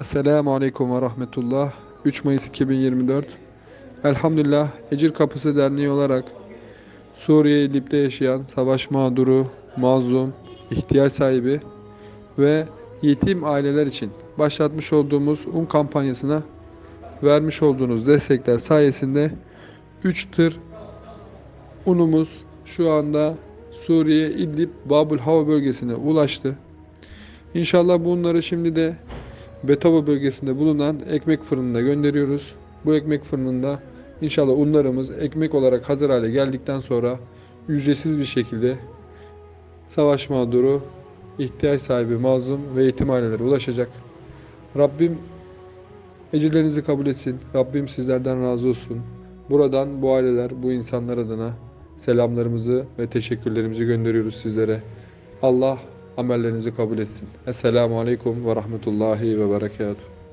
Esselamu Aleyküm ve Rahmetullah. 3 Mayıs 2024. Elhamdülillah Ecir Kapısı Derneği olarak Suriye İdlib'de yaşayan savaş mağduru, mazlum, ihtiyaç sahibi ve yetim aileler için başlatmış olduğumuz un kampanyasına vermiş olduğunuz destekler sayesinde 3 tır unumuz şu anda Suriye İdlib Babul Hava bölgesine ulaştı. İnşallah bunları şimdi de Betova bölgesinde bulunan ekmek fırınına gönderiyoruz. Bu ekmek fırınında inşallah unlarımız ekmek olarak hazır hale geldikten sonra ücretsiz bir şekilde savaş mağduru, ihtiyaç sahibi mazlum ve yetim ailelere ulaşacak. Rabbim ecirlerinizi kabul etsin. Rabbim sizlerden razı olsun. Buradan bu aileler, bu insanlar adına selamlarımızı ve teşekkürlerimizi gönderiyoruz sizlere. Allah amellerinizi kabul etsin. Esselamu Aleyküm ve Rahmetullahi ve Berekatuhu.